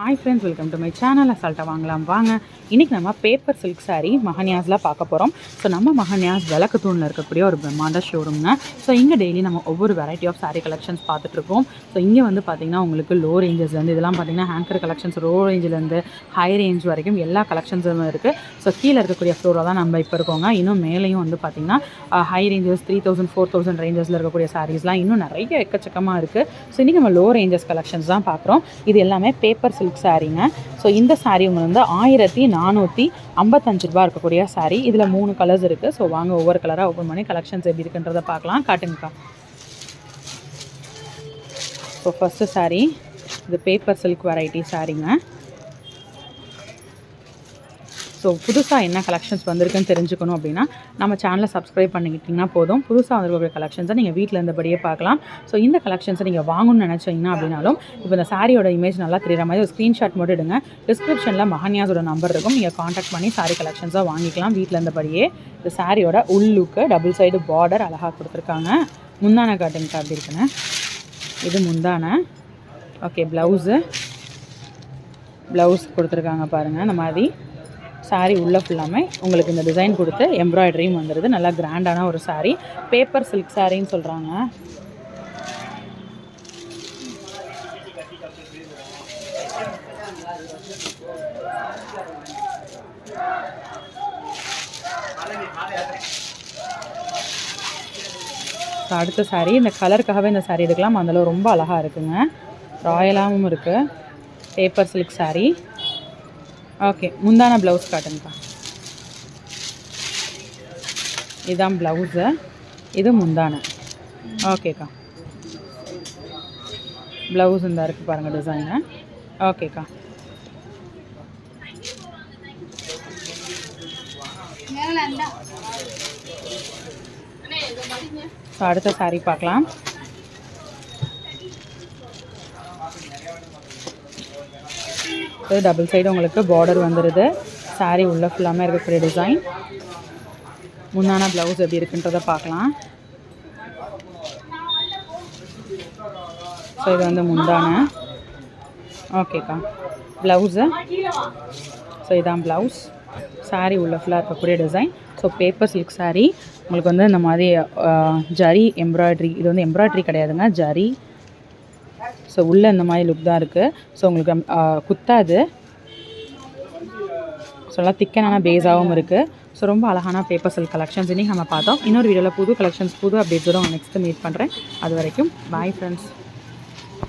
Hi friends welcome to my channel அசால்ட்டாக வாங்கலாம். வாங்க. இன்றைக்கி நம்ம பேப்பர் சில்க் saree மஹன்யாஸில் பார்க்க போகிறோம் ஸோ நம்ம மஹன்யாஸ் விளக்கு தூணில் இருக்கக்கூடிய ஒரு பிரம்மாண்ட ஷோரூம்ங்க ஸோ இங்கே டெய்லி நம்ம ஒவ்வொரு வெரைட்டி ஆஃப் சாரீ கலெக்ஷன்ஸ் பார்த்துட்ருக்கோம் ஸோ இங்கே வந்து பார்த்திங்கன்னா உங்களுக்கு லோ ரேஞ்சஸ்லேருந்து இதெல்லாம் பார்த்திங்கன்னா ஹேங்கர் கலெக்ஷன்ஸ் லோ ரேஞ்சிலேருந்து ஹை ரேஞ்ச் வரைக்கும் எல்லா கலெக்ஷன்ஸும் இருக்குது ஸோ கீழே இருக்கக்கூடிய ஃப்ளோரில் தான் நம்ம இப்போ இருக்கோங்க. இன்னும் மேலேயும் வந்து பார்த்திங்கன்னா high ranges three thousand four thousand ரேஞ்சஸில் இருக்கக்கூடிய சாரீஸ்லாம் இன்னும் நிறைய எக்கச்சக்கமாக இருக்குது ஸோ இன்றைக்கி நம்ம லோ ரேஞ்சஸ் கலெக்ஷன்ஸ் தான் பார்க்குறோம். இது எல்லாமே பேப்பர் சில்க் சாரீங்க ஸோ இந்த சாரீ வந்து ஆயிரத்தி நானூற்றி ஐம்பத்தஞ்சு ரூபா இருக்கக்கூடிய சாரீ இதில் மூணு கலர்ஸ் இருக்குது ஸோ வாங்க ஒவ்வொரு கலராக ஓப்பன் பண்ணி கலெக்ஷன்ஸ் எப்படி இருக்குன்றதை பார்க்கலாம். காட்டுங்கக்கா. ஸோ ஃபஸ்ட்டு சாரீ இது பேப்பர் சில்க் வெரைட்டி சாரீங்க ஸோ புதுசாக என்ன கலெக்ஷன்ஸ் வந்திருக்குன்னு தெரிஞ்சுக்கணும் அப்படின்னா நம்ம சேனலை சப்ஸ்கிரைப் பண்ணிக்கிட்டிங்கன்னா போதும். புதுசாக வந்திருக்கக்கூடிய கலெக்ஷன்ஸை நீங்கள் வீட்டில் இருந்தபடியே பார்க்கலாம். ஸோ இந்த கலெக்ஷன்ஸை நீங்கள் வாங்கணும்னு நினச்சிங்கன்னா அப்படின்னாலும் இப்போ இந்த சாரியோட இமேஜ் நல்லா தெரியுற மாதிரி ஒரு ஸ்க்ரீன்ஷாட் மட்டும் எடுங்க. டிஸ்கிரிப்ஷனில் மஹன்யாஸோட நம்பர் இருக்கும். நீங்கள் காண்டாக்ட் பண்ணி சாரி கலெக்ஷன்ஸாக வாங்கிக்கலாம் வீட்டில் இருந்தபடியே. இந்த சாரியோட உள்ளுக்கு டபுள் சைடு பார்டர் அழகாக கொடுத்துருக்காங்க. முந்தான காட்டுங்க அப்படி இருக்குன்னு இது முந்தான. ஓகே ப்ளவுஸு ப்ளவுஸ் கொடுத்துருக்காங்க பாருங்கள் இந்த மாதிரி. சாரீ உள்ளே ஃபுல்லாமே உங்களுக்கு இந்த டிசைன் கொடுத்து எம்ப்ராய்டரியும் வந்துடுது நல்லா கிராண்டான ஒரு சாரீ பேப்பர் சில்க் சாரின்னு சொல்கிறாங்க அடுத்த saree இந்த கலருக்காகவே இந்த saree எடுக்கலாம். அதில் ரொம்ப அழகாக இருக்குங்க. ராயலாகவும் இருக்குது பேப்பர் சில்க் சாரீ ஓகே முந்தான ப்ளவுஸ் காட்டுங்கப்பா. இதுதான் ப்ளவுஸு இது முந்தான. ஓகேக்கா ப்ளவுஸ் இந்த இருக்குது பாருங்கள் டிசைனு ஓகேக்கா ஸோ அடுத்த சாரீ பார்க்கலாம். இது டபுள் சைடு உங்களுக்கு பார்டர் வந்துடுது சாரீ உள்ளே ஃபுல்லாமே இருக்கக்கூடிய டிசைன் முந்தான ப்ளவுஸ் எப்படி இருக்குன்றதை பார்க்கலாம். ஸோ இது வந்து முந்தான. ஓகேக்கா ப்ளவுஸு ஸோ இதான் ப்ளவுஸ் சாரீ உள்ள ஃபுல்லாக இருக்கக்கூடிய design so paper silk sari உங்களுக்கு வந்து இந்த மாதிரி uh, ஜரி எம்ப்ராய்ட்ரி இது வந்து எம்ப்ராய்ட்ரி கிடையாதுங்க. ஜரி ஸோ உள்ளே இந்த மாதிரி லுக் தான் இருக்குது ஸோ உங்களுக்கு குத்தாது. ஸோ நல்லா திக்கனான பேஸாகவும் இருக்குது ஸோ ரொம்ப அழகான பேப்பர் செல் கலெக்ஷன்ஸ் இன்றைக்கி நம்ம பார்த்தோம். இன்னொரு வீடியோவில் புது கலெக்ஷன்ஸ் புது அப்டேட்ஸோட நெக்ஸ்ட்டு மீட் பண்ணுறேன் அது வரைக்கும் பாய் ஃப்ரெண்ட்ஸ்